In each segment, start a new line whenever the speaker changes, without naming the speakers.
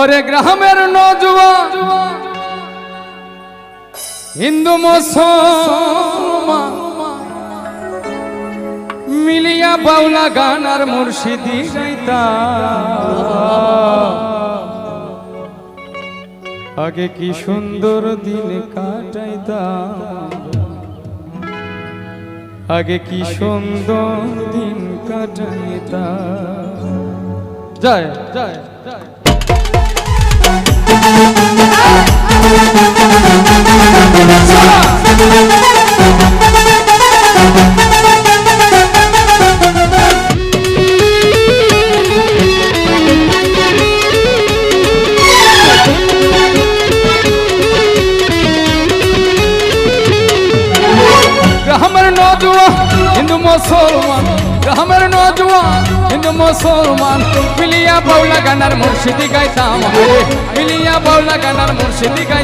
ওরে গ্রামের নজুয়া হিন্দু, মুসলমান। মিলিয়া বাউলা গান আর মুর্শিদি আগে কি সুন্দর দিন কাটাইতা আগে কি সুন্দর দিন কাটাইতা জয় জয় জয়। মুসলমান গ্রামের নজুয়া হিন্দু মুসলমান মিলিয়া বাউলা গানার মুর্শিদি গাইতাম আরে মিলিয়া বাউলা গানার মুর্শিদি গাইতাম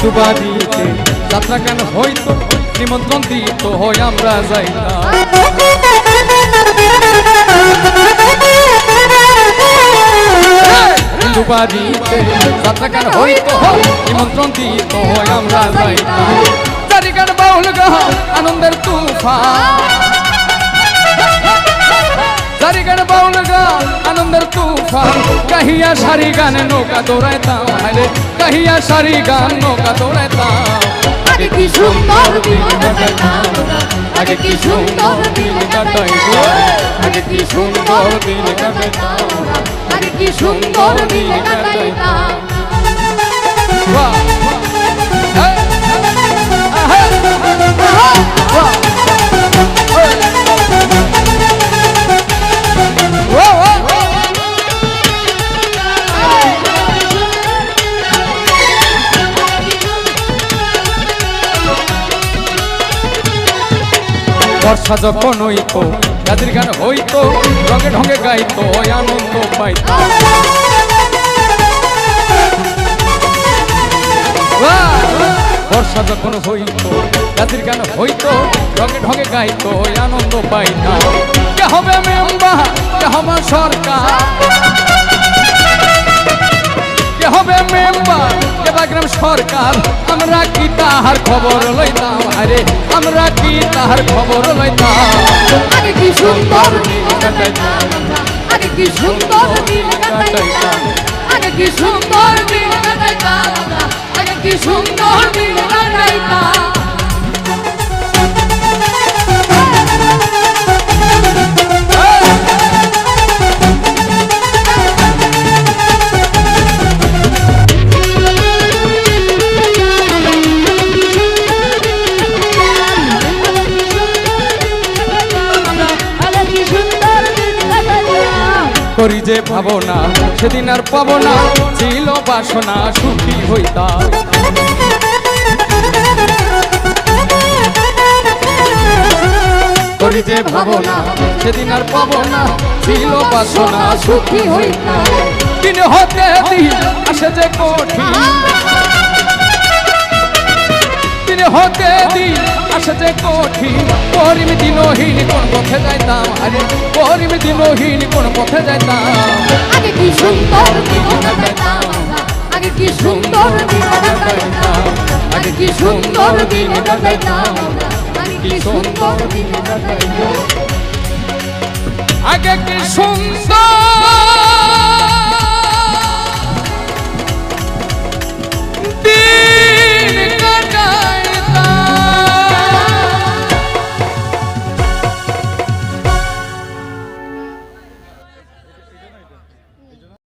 হিন্দু বাড়িতে যাত্রা কেন হইতো? নিমন্ত্রণ দিত হয় আমরা যাইতাম। হিন্দু বাড়িতে যাত্রা কেন হইতো? নিমন্ত্রণ দিত হয় আমরা চারিকার বাউল গাহ আনন্দের চারিকার বাউল গান আনন্দের তুফান কাহিয়া সারি গানে নৌকা দৌড়াইতাম হাইরে কাহিয়া সারি গান নৌকা দৌড়াইতাম
আগে কি সুন্দর দিন কাটাইতাম আগে কি সুন্দর দিন কাটাইতাম
আগে কি সুন্দর দিন কাটাইতাম
আগে কি সুন্দর দিন কাটাইতাম
বাহ। বর্ষা যখন হইতো গাছের গান হইতো, রঙে ঢঙ্গে গাইতো আনন্দ পাইতো! বর্ষা যখন হইতো গাছের গান হইতো, রঙে ঢঙ্গে গাইতো আনন্দ পাইতো। কে হবে মেম্বা কে হবে সরকার? কে হবে মেম্বার কে বাগ্রাম সরকার। আমরা কি তাহার খবর লইতাম? আরে আমরা কি তাহার খবর লইতাম?
আরে কি সুন্দর কি সুন্দর কি সুন্দর আগে কি সুন্দর
করি যে ভাবনা সেদিন আর পাবো না, ছিল বাসনা সুখী হইতা। করি যে ভাবনা সেদিন আর পাবো না, ছিল বাসনা সুখী হইতাম দিন হতে দিন আসে যে কঠিন। দিন হতে দিন আসে যে কঠিন করিম দিনহীন কোন পথে যাইতাম? আরে করিম দিনহীন কোন পথে যাইতাম?
আগে কি সুন্দর দিন কাটাইতাম আমরা? আগে কি সুন্দর দিন আগে কি সুন্দর দিন আগে কি সুন্দর দিন
আগে কি সুন্দর